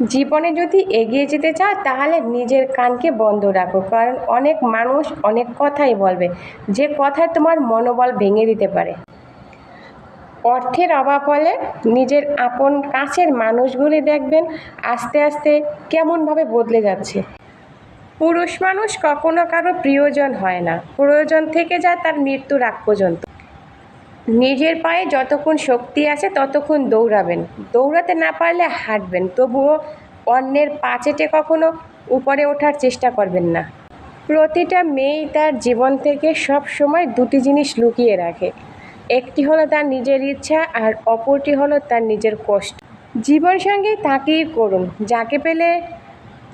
জীবনে যদি এগিয়ে যেতে চাও, তাহলে নিজের কানকে বন্ধ রাখো। কারণ অনেক মানুষ অনেক কথাই বলবে, যে কথায় তোমার মনোবল ভেঙে দিতে পারে। অর্থের অভাব হলে নিজের আপন কাছের মানুষগুলি দেখবেন আস্তে আস্তে কেমনভাবে বদলে যাচ্ছে। পুরুষ মানুষ কখনো কারও প্রিয়জন হয় না। প্রয়োজন থেকে যায় তার মৃত্যুর আগ পর্যন্ত। নিজের পায়ে যতক্ষণ শক্তি আছে ততক্ষণ দৌড়াবেন। দৌড়াতে না পারলে হাঁটবেন, তবুও অন্যের পাচেটে কখনো উপরে ওঠার চেষ্টা করবেন না। প্রতিটা মেয়েই তার জীবন থেকে সব সময় দুটি জিনিস লুকিয়ে রাখে। একটি হলো তার নিজের ইচ্ছা আর অপরটি হলো তার নিজের কষ্ট। জীবন সঙ্গে তাকেই করুন, যাকে পেলে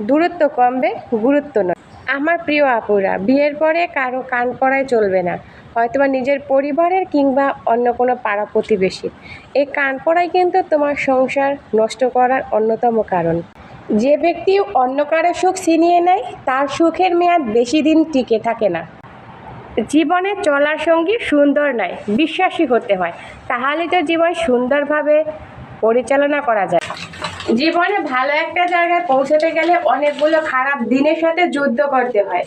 দূরত্ব কমবে, গুরুত্ব নয়। আমার প্রিয় আপুরা, বিয়ের পরে কারও কান পড়ায় চলবে না। হয়তোবা নিজের পরিবারের কিংবা অন্য কোনো পাড়া প্রতিবেশীর। এই কান পড়াই কিন্তু তোমার সংসার নষ্ট করার অন্যতম কারণ। যে ব্যক্তি অন্য কারও সুখ ছিনিয়ে নেয়, তার সুখের মেয়াদ বেশি দিন টিকে থাকে না। জীবনে চলার সঙ্গী সুন্দর নয়, বিশ্বাসী হতে হয়। তাহলে তো জীবন সুন্দরভাবে পরিচালনা করা যায়। জীবনে ভালো একটা জায়গায় পৌঁছাতে গেলে অনেকগুলো খারাপ দিনের সাথে যুদ্ধ করতে হয়।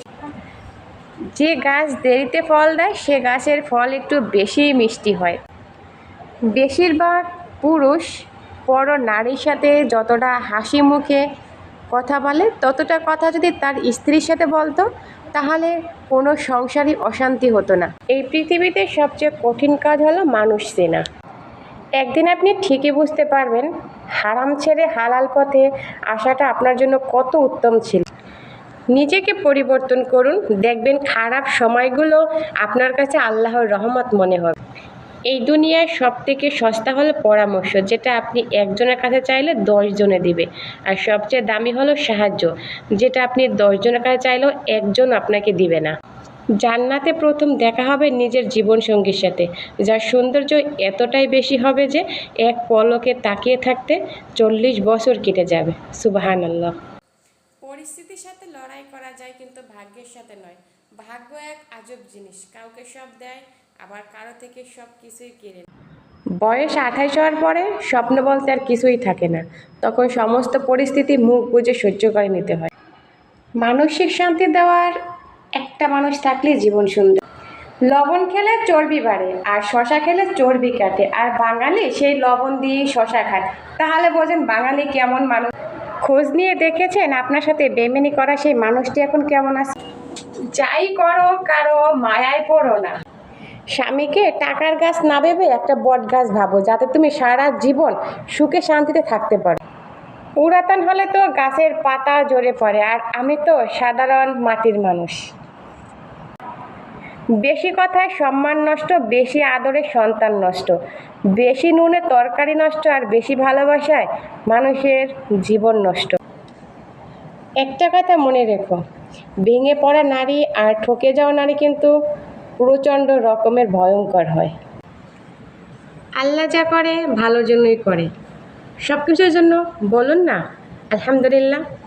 যে গাছ দেরিতে ফল দেয়, সে গাছের ফল একটু বেশি মিষ্টি হয়। বেশিরভাগ পুরুষ পর নারীর সাথে যতটা হাসি মুখে কথা বলে, ততটা কথা যদি তার স্ত্রীর সাথে বলতো, তাহলে কোনো সংসারই অশান্তি হতো না। এই পৃথিবীতে সবচেয়ে কঠিন কাজ হলো মানুষ চেনা। একদিন আপনি ঠিকই বুঝতে পারবেন হারাম ছেড়ে হালাল পথে আসাটা আপনার জন্য কত উত্তম ছিল। নিজেকে পরিবর্তন করুন। দেখবেন খারাপ সময়গুলো আপনার কাছে আল্লাহর রহমত মনে হবে। এই দুনিয়ায় সব থেকে সস্তা হলো পরামর্শ, যেটা আপনি একজনের কাছে চাইলে দশজনে দিবে। আর সবচেয়ে দামি হলো সাহায্য, যেটা আপনি দশজনের কাছে চাইলেও একজন আপনাকে দিবে না। জান্নাতে প্রথম দেখা হবে নিজের জীবনসঙ্গীর সাথে, যার সৌন্দর্য এতটাই বেশি হবে যে এক পলকে তাকিয়ে থাকতে চল্লিশ বছর কেটে যাবে। সুবাহান আল্লাহ পরিস্থিতির সাথে লড়াই করা যায় কিন্তু ভাগ্যের সাথে নয়। ভাগ্য এক আজব জিনিস, কাউকে সব দেয়, আবার কারও থেকে সব কিছুই কেড়ে বয়স আঠাইশ হওয়ার পরে স্বপ্ন বলতে আর কিছুই থাকে না। তখন সমস্ত পরিস্থিতি মুখ বুঝে সহ্য করে নিতে হয়। মানসিক শান্তি দেওয়ার একটা মানুষ থাকলে জীবন সুন্দর। লবণ খেলে চর্বি বাড়ে, আর শশা খেলে চর্বি কাটে। আর বাঙালি সেই লবণ দিয়ে শশা খায়। তাহলে বোঝেন বাঙালি কেমন মানুষ। খোঁজ নিয়ে দেখেছেন? আপনার সাথে বেমেনি করা সেই মানুষটি এখন কেমন আছে? যাই করো কারও মায়ায় পড়ো না। স্বামীকে টাকার গাছ না ভেবে একটা বট গাছ ভাবো যাতে তুমি সারা জীবন সুখে শান্তিতে থাকতে পারো। পুরাতন হলে তো গাছের পাতা জোরে পড়ে আর আমি তো সাধারণ মাটির মানুষ। বেশি কথায় সম্মান নষ্ট, বেশি আদরে সন্তান নষ্ট। বেশি নুনে তরকারি নষ্ট আর বেশি ভালোবাসায় মানুষের জীবন নষ্ট। একটা কথা মনে রেখো, ভেঙে পড়া নারী আর ঠকে যাওয়া নারী কিন্তু প্রচণ্ড রকমের ভয়ঙ্কর হয়। আল্লাহ যা করে, ভালোর জন্যই করে। সব কিছুর জন্য বলুন না, আলহামদুলিল্লাহ।